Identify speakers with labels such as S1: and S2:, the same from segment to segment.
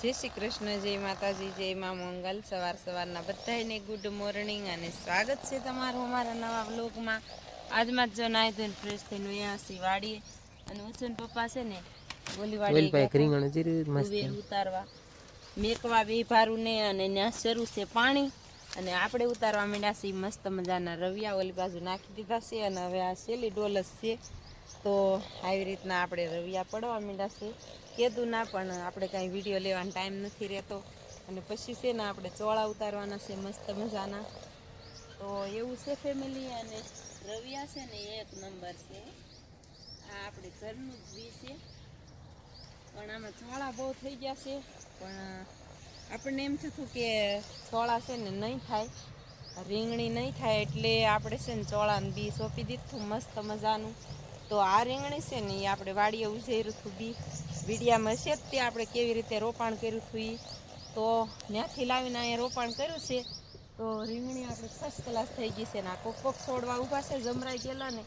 S1: જય શ્રી કૃષ્ણ જય માતાજી જય મા મંગલ. સવાર સવારના બધાને ગુડ મોર્નિંગ અને સ્વાગત છે તમારું અમારા નવા બ્લોગમાં આજમાં જ જો નાહી ધોઈને ફ્રેશ થઈને અહીંયા સી વાડીએ અને ઉછન પપ્પા છે ને વાડી તુવેર ઉતારવા. મેકવા બે ભારું ને અને ત્યાં શરૂ છે પાણી. અને આપણે ઉતારવા માંડ્યા છીએ મસ્ત મજાના રવિયા ઓલી બાજુ નાખી દીધા છે અને હવે આ શેલી ડોલસ છે. તો આવી રીતના આપણે રવિયા પડવા માંડ્યા છે. કીધું ના પણ આપણે કાંઈ વીડિયો લેવાનો ટાઈમ નથી રહેતો. અને પછી છે ને આપણે ચોળા ઉતારવાના છે, મસ્ત મજાના. તો એવું છે ફેમિલી અને રવિયા છે ને એક નંબર છે. આ આપણે ઘરનું જ બી છે. પણ આમાં ચોળા બહુ થઈ ગયા છે. પણ આપણને એમ થતું કે ચોળા છે ને નહીં થાય. રીંગણી નહીં થાય એટલે આપણે છે ને ચોળાનું બી સોંપી દીધું, મસ્ત મજાનું. તો આ રીંગણી છે ને એ આપણે વાડીએ ઉજેર્યું હતું બી. વીડિયામાં છે તે આપણે કેવી રીતે રોપાણ કર્યું હતું એ તો ત્યાંથી લાવીને અહીંયા રોપાણ કર્યું છે. તો રીંગણી આપણે ફર્સ્ટ ક્લાસ થઈ ગઈ છે ને આ કોક કોક છોડવા ઊભા છે, જમરાઈ ગયેલા ને.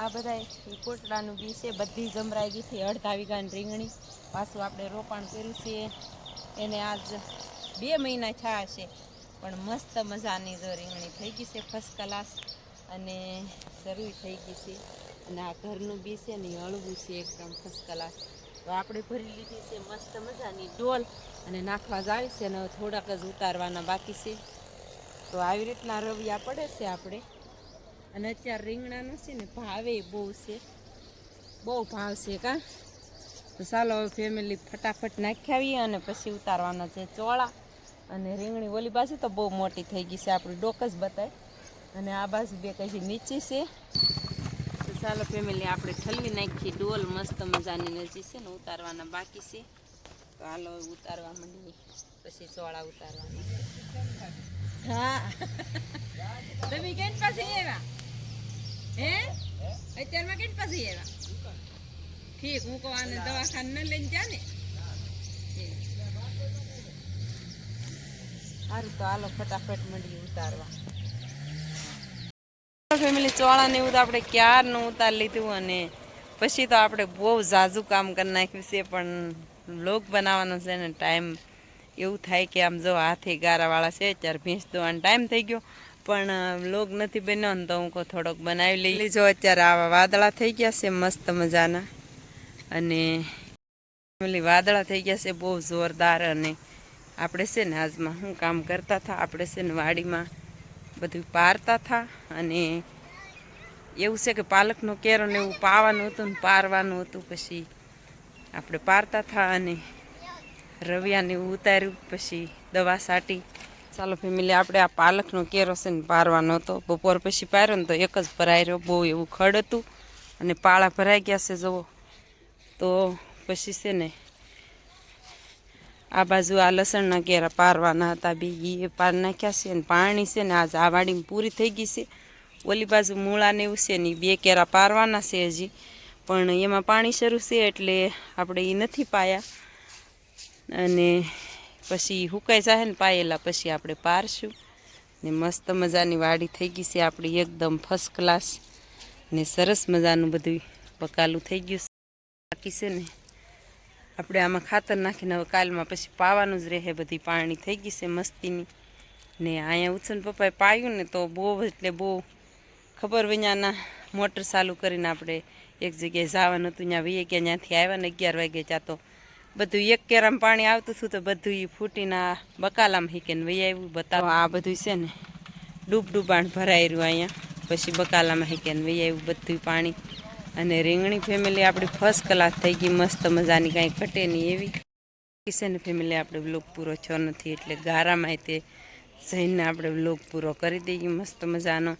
S1: આ બધા કોટડાનું બી છે, બધી જમરાઈ ગઈ છે, અડધા વીઘાની રીંગણી. પાછું આપણે રોપાણ કર્યું છે. એને આજ બે મહિના થયા છે, પણ મસ્ત મજાની જો રીંગણી થઈ ગઈ છે ફર્સ્ટ ક્લાસ અને શરૂ થઈ ગઈ છે. અને આ ઘરનું બી છે ને હળવું છે એકદમ ફર્સ્ટ ક્લાસ તો આપણે ભરી લીધી છે મસ્ત મજાની ડોલ અને નાખવા જ આવી છે અને થોડાક જ ઉતારવાના બાકી છે. તો આવી રીતના રવિયા પડે છે આપણે. અને અત્યારે રીંગણાનો છે ને ભાવે બહુ છે. બહુ ભાવ છે કા? તો ચાલો હવે ફેમિલી ફટાફટ નાખી આવીએ અને પછી ઉતારવાના છે ચોળા. અને રીંગણી ઓલી બાજુ તો બહુ મોટી થઈ ગઈ છે, આપણી ડોક જ બતાય. અને આ બાજુ બે કઈ નીચી છે. ચાલો ફેમિલી આપણે ઠલવી નાખી ડોલ મસ્ત મજાની નજી છે ને, ઉતારવાના બાકી છે. તો હાલો ઉતારવા માંડીએ. પછી ચોળા ઉતારવાના. હા. તમે કેમ પાસે આવ્યા? હે? અત્યારમાં કેમ પાસે આવ્યા? ઠીક, હું કહું આને દવાખાને ન લઈને જા ને. સારું, તો હાલો ફટાફટ મંડી ઉતારવા. ફેમિલી ચોળા ને એવું તો આપણે ક્યારનું ઉતાર લીધું અને પછી તો આપણે બહુ ઝાઝું કામ કરી નાખ્યું છે, પણ લોક બનાવવાનો છે ને ટાઈમ એવું થાય કે આમ જો હાથે ગારાવાળા છે, અત્યારે ભેંસ દોવાનો ટાઈમ થઈ ગયો. પણ લોગ નથી બન્યો ને તો હું કહું થોડોક બનાવી લઈ. લીધો અત્યારે આવા વાદળા થઈ ગયા છે, મસ્ત મજાના. અને ફેમિલી વાદળા થઈ ગયા છે, બહુ જોરદાર અને આપણે છે ને આજમાં શું કામ કરતા હતા? આપણે છે ને વાડીમાં બધું પારતા હતા અને એવું છે કે પાલકનો કેરો ને એવું પાવાનું હતું ને પારવાનું હતું પછી આપણે પારતા હતા અને રવિયાને એવું ઉતાર્યું પછી દવા સાટી. ચાલો ફેમિલી, આપણે આ પાલકનો કેરો છે ને પારવાનો હતો. બપોર પછી પાર્યો ને તો એક જ ભરાઈ રહ્યો, બહુ એવું ખડ હતું અને પાળા ભરાઈ ગયા છે જવો તો પછી છે ને આ બાજુ આ લસણના કેરા પારવાના હતા, બી એ પાર નાખ્યા છે ને પાણી છે ને આજ આ વાડીમાં પૂરી થઈ ગઈ છે. ઓલી બાજુ મૂળાને એવું છે ને બે કેરા પારવાના છે હજી. પણ એમાં પાણી શરૂ છે એટલે આપણે એ નથી પાયા. અને પછી હુકાઈ જાય ને પાયેલા પછી આપણે પારશું. ને મસ્ત મજાની વાડી થઈ ગઈ છે, આપણી એકદમ ફર્સ્ટ ક્લાસ ને સરસ મજાનું બધું પકાલું થઈ ગયું છે. બાકી છે ને આપણે આમાં ખાતર નાખીને હવે કાલમાં પછી પાવાનું જ રહે બધી પાણી. થઈ ગઈ છે મસ્તીની. ને અહીંયા ઉછન પપ્પાએ પાયું ને તો બહુ એટલે બહુ ખબર વિનાના મોટર ચાલુ કરીને આપણે એક જગ્યાએ જવાનું હતું, ત્યાં વીએ ગયા ત્યાંથી આવ્યા ને અગિયાર વાગે જાતો બધું એક કેરામ પાણી આવતું હતું તો બધું એ ફૂટીને આ બકાલામાં હીકે ને વહી આવ્યું બતાવો, આ બધું છે ને ડૂબ ડૂબાણ ભરાઈ અહીંયા. પછી બકાલામાં હીકે ને વહી આવ્યું બધું પાણી. અને રીંગણી ફેમિલી આપણી ફર્સ્ટ ક્લાસ થઈ ગઈ, મસ્ત મજાની, કાંઈ ઘટે નહીં એવી. કિશન ફેમિલી આપણે બ્લોગ પૂરો થયો નથી, એટલે ગારામાં તે જઈને આપણે બ્લોગ પૂરો કરી દઈએ મસ્ત મજાનો.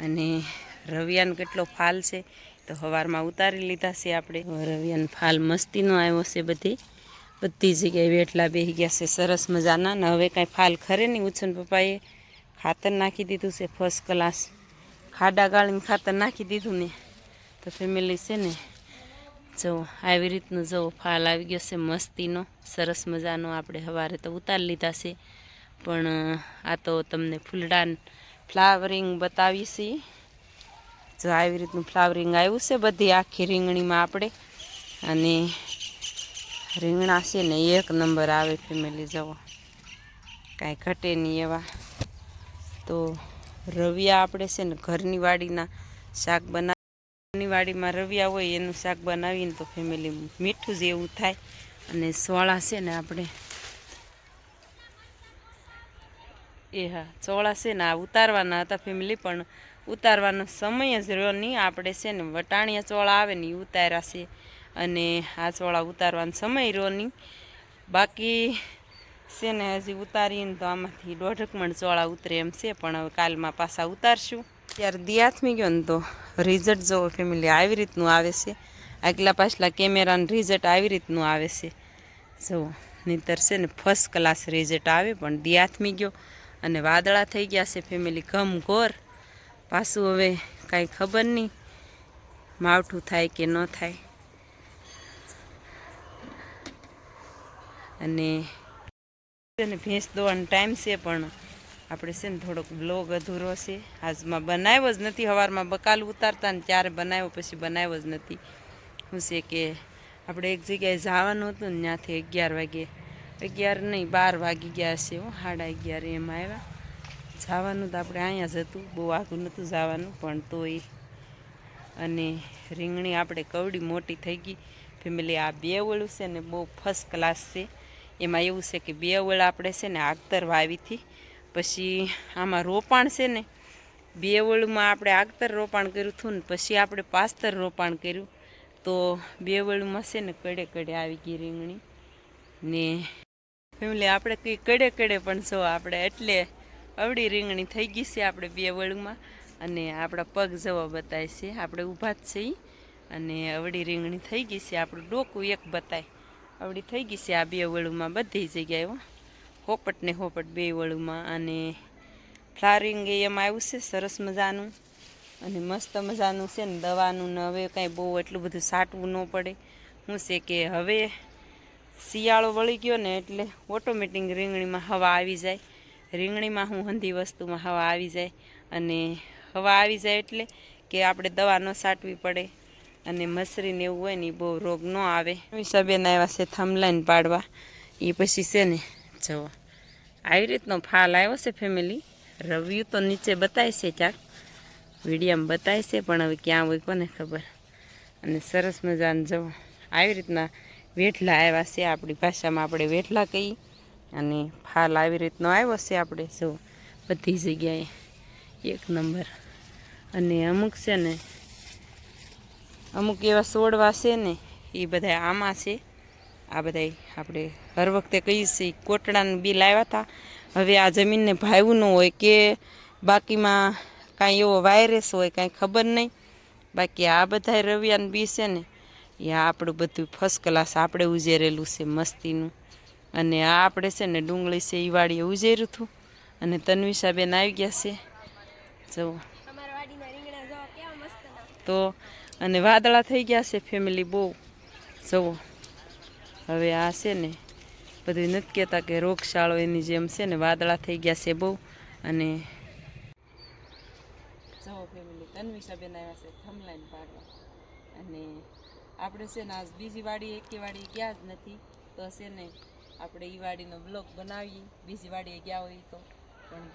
S1: અને રવિયાન કેટલો ફાલ છે, તો સવારમાં ઉતારી લીધા છે આપણે. રવિયાન ફાલ મસ્તીનો આવ્યો છે બધી. બધી જગ્યાએ વેટલા બેસી ગયા છે, સરસ મજાના. ને હવે કાંઈ ફાલ ખરે નહીં ઉછન પપ્પાએ ખાતર નાખી દીધું છે ફર્સ્ટ ક્લાસ ખાડા ગાળીને ખાતર નાખી દીધું ને. તો ફેમિલી છે ને, જો આવી રીતનું જો ફાલ આવી ગયો છે મસ્તીનો, સરસ મજાનો આપણે સવારે તો ઉતારી લીધા છે. પણ, આ તો તમને ફૂલડાન ફ્લાવરિંગ બતાવી છે. જો આવી રીતનું ફ્લાવરિંગ આવ્યું છે બધી આખી રીંગણીમાં આપણે. અને રીંગણા છે ને, એક નંબર આવે ફેમિલી જવો. કાંઈ ઘટે નહીં એવા. તો રવિયા આપણે છે ને, ઘરની વાડીના શાક બનાવી ઘરની વાડીમાં રવિયા હોય એનું શાક બનાવીને તો ફેમિલી મીઠું જ એવું થાય અને સોળા છે ને આપણે. એ હા ચોળા છે ને આ ઉતારવાના હતા ફેમિલી, પણ ઉતારવાનો સમય જ રહ્યો નહીં. આપણે છે ને વટાણિયા ચોળા આવે ને એ ઉતાર્યા છે અને આ ચોળા ઉતારવાનો સમય રહ્યો નહીં. બાકી છે ને હજી ઉતારીને તો આમાંથી દોઢક મણ ચોળા ઉતરે એમ છે, પણ હવે કાલમાં પાછા ઉતારશું. ત્યારે દિયાથમી ગયો ને તો રિઝલ્ટ જોવો ફેમિલી આવી રીતનું આવે છે. આગલા પાછલા કેમેરાનું રિઝલ્ટ આવી રીતનું આવે છે. જુઓ, નહીંતર છે ને ફર્સ્ટ ક્લાસ રિઝલ્ટ આવે પણ દિયાથમી ગયો અને વાદળા થઈ ગયા છે ફેમિલી ઘમ ઘોર. પાછું હવે કાંઈ ખબર નહીં, માવઠું થાય કે ન થાય. અને ભેંસ દોવાનો ટાઈમ છે પણ આપણે છે ને થોડોક બ્લોગ અધૂરો છે. આજમાં બનાવ્યો જ નથી સવારમાં બકાલ ઉતારતા ને ત્યારે બનાવ્યો, પછી બનાવ્યો જ નથી. શું છે કે આપણે એક જગ્યાએ જવાનું હતું ને ત્યાંથી અગિયાર વાગે. અગિયાર નહીં, બાર વાગી ગયા છે હો, સાડા અગિયાર એમ આવ્યા. જવાનું તો આપણે અહીંયા જ હતું, બહુ આઘું નહોતું જવાનું, પણ તોય. અને રીંગણી આપણે કવડી મોટી થઈ ગઈ. ફેમિલી આ બે વળું છે ને બહુ ફર્સ્ટ ક્લાસ છે. એમાં એવું છે કે બે વળ આપણે છે ને આગતર વાવીથી પછી આમાં રોપાણ છે ને, બે વળુમાં આપણે આગતર રોપાણ કર્યું હતું ને, પછી આપણે પાસ્તર રોપાણ કર્યું. તો બે વળુમાં છે ને કડે કડે આવી ગઈ રીંગણી. ને ફેમિલી આપણે કંઈ કડે કડે પણ છો આપણે એટલે અવળી રીંગણી થઈ ગઈ છે આપણે બે વળુમાં. અને આપણા પગ જવા બતાય છે. આપણે ઊભા જ છીએ. અને અવળી રીંગણી થઈ ગઈ છે. આપણું ડોકું એક બતાય. અવળી થઈ ગઈ છે આ બે વળુમાં બધી જગ્યાએ હોપટ ને હોપટ બે વળુમાં અને ફ્લાવરિંગ એમાં આવ્યું છે, સરસ મજાનું. અને મસ્ત મજાનું છે ને, દવાનું ને હવે કાંઈ બહુ એટલું બધું સાટવું ન પડે. શું છે કે હવે શિયાળો વળી ગયો ને એટલે ઓટોમેટિક રીંગણીમાં હવા આવી જાય. રીંગણીમાં હું હંધી વસ્તુમાં હવા આવી જાય. અને હવા આવી જાય એટલે કે આપણે દવા ન સાટવી પડે અને મસરીને એવું હોય ને એ બહુ રોગ ન આવે. હિસાબેન આવ્યા છે, થમલાઈન પાડવા. એ પછી છે ને, જવો. આવી રીતનો ફાલ આવ્યો છે ફેમિલી રવ્યું તો નીચે બતાય છે ક્યાંક. વિડીયામાં બતાય છે, પણ હવે ક્યાં હોય કોને ખબર. અને સરસ મજાને જવો આવી રીતના વેઠલા આવ્યા છે આપણી ભાષામાં, આપણે વેઠલા કહીએ. અને ફાલ આવી રીતનો આવ્યો છે આપણે, જો બધી જગ્યાએ. એક નંબર. અને અમુક છે ને, અમુક એવા છોડવા છે ને, એ બધા આમાં છે. આ બધા આપણે હર વખતે કહીએ છીએ કોટડાનું બી લાવ્યા હતા. હવે આ જમીનને ભાવ્યું ન હોય કે બાકીમાં કાંઈ એવો વાયરસ હોય કાંઈ ખબર નહીં. બાકી આ બધા રવિયાનું બી છે ને એ આપણું બધું ફર્સ્ટ ક્લાસ આપણે ઉજેરેલું છે મસ્તીનું. અને આ આપણે છે ને ડુંગળી છે એ વાડીએ ઉજેર્યું હતું. અને તન્વિષાબેન આવી ગયા છે. જુઓ તો અને વાદળા થઈ ગયા છે ફેમિલી બહુ. જુઓ હવે આ છે ને બધું નથી કહેતા કે રોગશાળો એની જેમ છે ને, વાદળા થઈ ગયા છે બહુ. અને જુઓ ફેમિલી તન્વિષાબેન આવ્યા છે થમલાઈન પાડવા. અને આપણે છે ને આજ બીજી વાડી, એકે વાડી ગયા જ નથી. તો છે ને, આપણે એ વાડીનો બ્લોગ બનાવીએ. બીજી વાડીએ ગયા હોય તો પણ